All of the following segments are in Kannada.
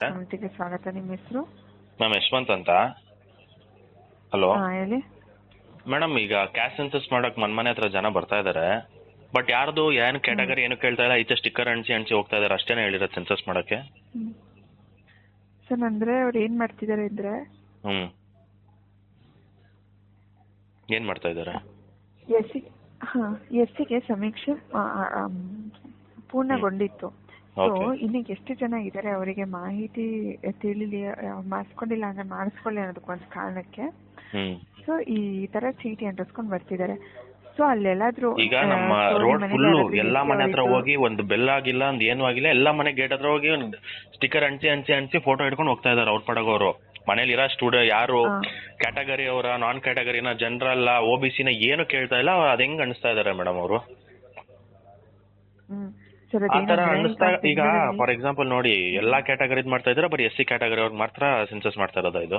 ಸಮಿತಿಗೆ ಸ್ವಾಗತ ನಿಮ್ಮ ಹೆಸರು? ಮ್ಯಾಮ್ ಯಶವಂತ್ ಅಂತ. ಹಲೋ? ಹಾಂ ಹೇಳಿ. ಮೇಡಮ್ ಈಗ ಕ್ಯಾಶ್ ಸೆನ್ಸಸ್ ಮಾಡಕ್ ಮನ್ ಮನೆ ಹತ್ರ ಜನ ಬರ್ತಾ ಇದಾರೆ. ಬಟ್ ಯಾರ್ದು ಏನ್ ಕ್ಯಾಟಗರಿ ಏನು ಕೇಳ್ತಾ ಇಲ್ಲ ಈಚೆ ಸ್ಟಿಕ್ಕರ್ ಅಂಟಿಸಿ ಅಂಟಿಸಿ ಹೋಗ್ತಾ ಇದಾರೆ ಅಷ್ಟೇನೆ ಹೇಳಿರೋದು ಸೆನ್ಸಸ್ ಮಾಡಕ್ಕೆ. ಸರ್ ಅಂದ್ರೆ ಅವ್ರು ಏನ್ ಮಾಡ್ತಿದ್ದಾರೆ ಇದ್ರೆ ಹ್ಮ್. ಏನ್ ಮಾಡ್ತಾ ಇದಾರೆ? ಎಸ್ ಹಾಂ ಎಸ್ ಸಿಗೆ ಸಮೀಕ್ಷೆ ಆ, ಆ, ಆಮ್, ಪೂರ್ಣಗೊಂಡಿತ್ತು. ಸೊ ಇಲ್ಲಿ ಎಷ್ಟು ಜನ ಇದ್ದಾರೆ ಅವರಿಗೆ ಮಾಹಿತಿ ತಿಳಿಲಿ ಮಾಡಿಸ್ಕೊಂಡಿಲ್ಲ ಅಂದ್ರೆ ಮಾಡಿಸ್ಕೊಳ್ಳಿ ಅನ್ನೋದಕ್ಕೊಂದು ಕಾರಣಕ್ಕೆ. ಸೊ ಈ ತರ ಚೀಟಿ ಅಂಟಿಸ್ಕೊಂಡು ಬರ್ತಿದ್ದಾರೆ ಸೊ ಅಲ್ಲೆಲ್ಲಾದ್ರೂ ಈಗ ನಮ್ಮ ರೋಡ್ ಫುಲ್ ಫುಲ್ಲು ಎಲ್ಲಾ ಮನೆ ಹತ್ರ ಹೋಗಿ ಒಂದು ಬೆಲ್ ಆಗಿಲ್ಲ ಒಂದು ಏನು ಆಗಿಲ್ಲ ಎಲ್ಲಾ ಮನೆ ಗೇಟ್ ಹತ್ರ ಹೋಗಿ ಒಂದು ಸ್ಟಿಕ್ಕರ್ ಅಂಟಿಸಿ ಅಂಟಿಸಿ ಅಂಟಿಸಿ ಫೋಟೋ ಹಿಡ್ಕೊಂಡು ಹೋಗ್ತಾ ಇದಾರೆ ಅವ್ರ ಪಡಗೋರು. ಮನೇಲಿ ಇರೋ ಸ್ಟೂಡೆಂಟ್ ಯಾರು ಕ್ಯಾಟಗರಿ ಅವರ ನಾನ್ ಕ್ಯಾಟಗರಿನ ಜನರಲ್ ಒ ಬಿ ಸಿನ ಏನು ಕೇಳ್ತಾ ಇಲ್ಲ ಅದ್ ಹೆಂಗ್ ಅನಿಸ್ತಾ ಇದಾರೆ ಮೇಡಮ್ ಅವರು? ಹ್ಮ್. ಸರ್ ಆ ತರ ಅದೇನಂದ್ರೆ ಅನಿಸ್ತಾ ಈಗ ಫಾರ್ ಎಕ್ಸಾಂಪಲ್ ನೋಡಿ ಎಲ್ಲಾ ಕ್ಯಾಟಗರಿದ್ ಮಾಡ್ತಾ ಇದ್ರೆ ಬರೀ ಎಸ್ ಸಿ ಕ್ಯಾಟಗರಿ ಅವ್ರಿಗೆ ಮಾತ್ರ ಸೆನ್ಸಸ್ ಮಾಡ್ತಾ ಇರೋದಾ ಇದು?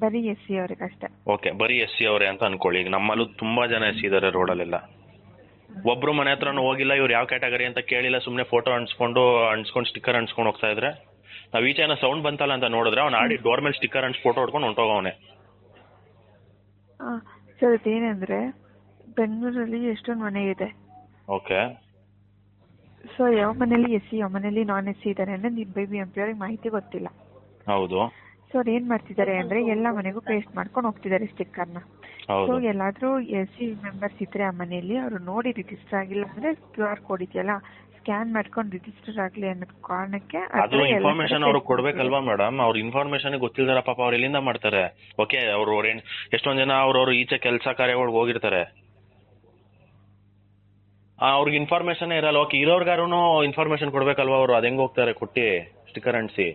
ಬರೀ ಎಸ್ ಸಿ ಅವ್ರಿಗೆ ಅಷ್ಟೇ. ಓಕೆ ಬರೀ ಎಸ್ ಸಿ ಅವರೇ ಅಂತ ಅನ್ಕೊಳ್ಳಿ. ಈಗ ನಮ್ಮಲ್ಲೂ ತುಂಬಾ ಜನ ಎಸ್ ಸಿ ಇದಾರೆ ರೋಡಲ್ಲೆಲ್ಲ. ಒಬ್ರು ಮನೆ ಹತ್ರನೂ ಹೋಗಿಲ್ಲ ಇವ್ರು ಯಾವ ಕ್ಯಾಟಗರಿ ಅಂತ ಕೇಳಿಲ್ಲ ಸುಮ್ಮನೆ ಫೋಟೋ ಅಂಟಿಸ್ಕೊಂಡು ಅಂಟಿಸ್ಕೊಂಡು ಸ್ಟಿಕ್ಕರ್ ಅಂಟಿಸ್ಕೊಂಡು ಹೋಗ್ತಾ ಇದ್ರೆ ನಾವು ಈಚೆ ಏನೋ ಸೌಂಡ್ ಬಂತಲ್ಲ ಅಂತ ನೋಡಿದ್ರೆ ಅವ್ನು ಆಡಿ ಡೋರ್ ಮೇಲೆ ಸ್ಟಿಕ್ಕರ್ ಅಂಟಿಸಿ ಫೋಟೋ ಹೊಡ್ಕೊಂಡು ಹೊಂಟೋಗವನೆ ಅವನೇ. ಸರ್ ಅದೇನಂದ್ರೆ ಬೆಂಗಳೂರಲ್ಲಿ ಎಷ್ಟೊಂದು ಮನೆ ಇದೆ. ಓಕೆ ಸೊ ಯಾವ ಮನೇಲಿ ಎಸ್ ಸಿ ಯಾವ ಮನೇಲಿ ನಾನ್ ಎಸ್ ಸಿ ಇದ್ದಾರೆ ಅಂದ್ರೆ ನಿಮ್ಮ ಬಿ ಎಂ ಪಿ ಅವ್ರಿಗೆ ಮಾಹಿತಿ ಗೊತ್ತಿಲ್ಲ. ಹೌದು. ಸೊ ಅವ್ರು ಏನ್ ಮಾಡ್ತಿದ್ದಾರೆ ಅಂದ್ರೆ ಎಲ್ಲ ಮನೆಗೂ ಪೇಸ್ಟ್ ಮಾಡ್ಕೊಂಡು ಹೋಗ್ತಿದ್ದಾರೆ ಸ್ಟಿಕ್ಕರ್ನ. ಸೊ ಎಲ್ಲಾದ್ರೂ ಎಸ್ ಸಿ ಮೆಂಬರ್ಸ್ ಇದ್ರೆ ಆ ಮನೆಯಲ್ಲಿ ಅವರು ನೋಡಿ ರಿಜಿಸ್ಟರ್ ಆಗಿಲ್ಲ ಅಂದ್ರೆ ಕ್ಯೂ ಆರ್ ಕೋಡ್ ಇದೆಯಲ್ಲ ಸ್ಕ್ಯಾನ್ ಮಾಡ್ಕೊಂಡು ರಿಜಿಸ್ಟರ್ ಆಗ್ಲಿ ಅನ್ನೋ ಕಾರಣಕ್ಕೆ ಅದು ಇನ್ಫಾರ್ಮೇಶನ್ ಅವ್ರಿಗೆ ಕೊಡ್ಬೇಕಲ್ವಾ ಮೇಡಮ್ ಅವ್ರ ಇನ್ಫಾರ್ಮೇಶನ್ ಗೊತ್ತಿಲ್ದಾರ ಪಾಪ ಅವ್ರು ಎಲ್ಲಿಂದ ಮಾಡ್ತಾರೆ? ಓಕೆ ಅವ್ರು ಎಷ್ಟೊಂದ್ ಜನ ಅವ್ರವ್ರು ಈಚೆ ಕೆಲಸ ಕಾರ್ಯಗಳಿಗೆ ಹೋಗಿರ್ತಾರೆ. ಅವ್ರಿಗೆ ಇನ್ಫಾರ್ಮೇಶನ್ ಇರಲ್ಲ. ಓಕೆ ಇರೋರ್ಗಾರು ಇನ್ಫಾರ್ಮೇಶನ್ ಕೊಡ್ಬೇಕಲ್ವಾ ಅವರು? ಅದು ಹೆಂಗ್ ಹೋಗ್ತಾರೆ? ಕೊಟ್ಟಿ ಸ್ಟಿಕ್ಕರ್ ಅಂಟಿಸಿ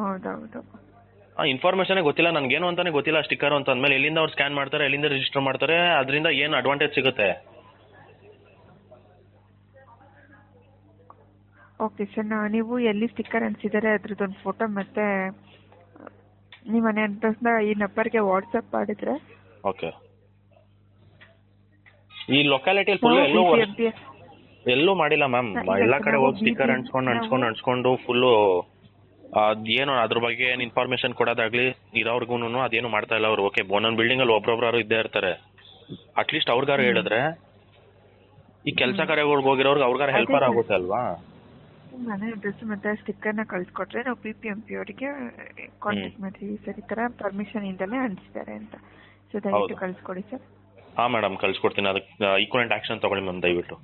ಹೌದೌದು. ಇನ್ಫಾರ್ಮೇಶನ್ ಗೊತ್ತಿಲ್ಲ. ನನ್ಗೇನು ಅಂತಾನೆ ಗೊತ್ತಿಲ್ಲ ಸ್ಟಿಕ್ಕರ್ ಅಂತ ಅಂದಮೇಲೆ. ಎಲ್ಲಿಂದ ಅವ್ರು ಸ್ಕ್ಯಾನ್ ಮಾಡ್ತಾರೆ ಎಲ್ಲಿಂದ ರಿಜಿಸ್ಟರ್ ಮಾಡ್ತಾರೆ ಅದರಿಂದ ಏನು ಅಡ್ವಾಂಟೇಜ್ ಸಿಗುತ್ತೆ? ಓಕೆ ಸರ್ ನೀವು ಎಲ್ಲಿ ಸ್ಟಿಕ್ಕರ್ ಅಂಟಿಸಿದ್ದಾರೆ ಅದ್ರದ್ದೊಂದು ಫೋಟೋ ಮತ್ತೆ ನಿಮ್ಮ ಮನೆ ಅಡ್ರೆಸ್ನ ಈ ನಂಬರ್ಗೆ ವಾಟ್ಸಪ್ ಮಾಡಿದ್ರೆ ಓಕೆ. ಈ ಲೊಕ್ಯಾಲಿಟಿಯಲ್ಲಿ ಫುಲ್ ಎಲ್ಲೂ ಎಲ್ಲೂ ಮಾಡಿಲ್ಲ ಮ್ಯಾಮ್ ಎಲ್ಲಾ ಕಡೆ ಹೋಗಿ ಸ್ಟಿಕ್ಕರ್ ಅಂಟ್ಸ್ಕೊಂಡು ಅಂಟ್ಸ್ಕೊಂಡು ಅಂಟ್ಸ್ಕೊಂಡು ಫುಲ್ಲು ಏನು ಅದ್ರ ಬಗ್ಗೆ ಏನು ಇನ್ಫಾರ್ಮೇಶನ್ ಕೊಡೋದಾಗ್ಲಿ ಇರೋರ್ಗುನು ಅದೇನು ಮಾಡ್ತಾ ಇಲ್ಲ ಅವ್ರು. ಓಕೆ ಒಂದೊಂದು ಬಿಲ್ಡಿಂಗ್ ಅಲ್ಲಿ ಒಬ್ರೊಬ್ರು ಇದ್ದೇ ಇರ್ತಾರೆ. ಅಟ್ಲೀಸ್ಟ್ ಅವ್ರಿಗಾರು ಹೇಳಿದ್ರೆ ಈ ಕೆಲಸ ಕಾರ್ಯಗಳಿಗೆ ಹೋಗಿರೋರ್ಗೆ ಅವ್ರಿಗಾರ ಹೆಲ್ಪರ್ ಆಗುತ್ತೆ ಅಲ್ವಾ? ಮನೆ ಅಡ್ರೆಸ್ ಮತ್ತೆ ಸ್ಟಿಕ್ಕರ್ನ ಕಳ್ಸಿಕೊಟ್ರೆ ನಾವು ಪಿ ಪಿ ಎಂ ಪಿ ಅವರಿಗೆ ಕಾಂಟ್ಯಾಕ್ಟ್ ಮಾಡ್ತೀವಿ. ಸರ್ ಈ ಥರ ಪರ್ಮಿಷನ್ ಇಂದಲೇ ಅಂಟಿಸ್ತಾರೆ ಅಂತ. ಸೊ ದಯವಿಟ್ಟು. ಕಳಿಸ್ಕೊಡಿ ಸರ್ ಹಾ ಮೇಡಮ್ ಕಳ್ಸ್ಕೊಡ್ತೀನಿ. ಅದಕ್ಕೆ ಈಕ್ವಲೆಂಟ್ ಆಕ್ಷನ್ ತಗೊಳ್ಳಿ ಮ್ಯಾಮ್ ದಯವಿಟ್ಟು.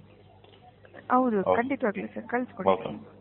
ಹೌದು ಹೌದು. ಖಂಡಿತವಾಗ್ಲೂ ಸರ್ ಕಳಿಸ್ಕೊಡಿ. ಓಕೆ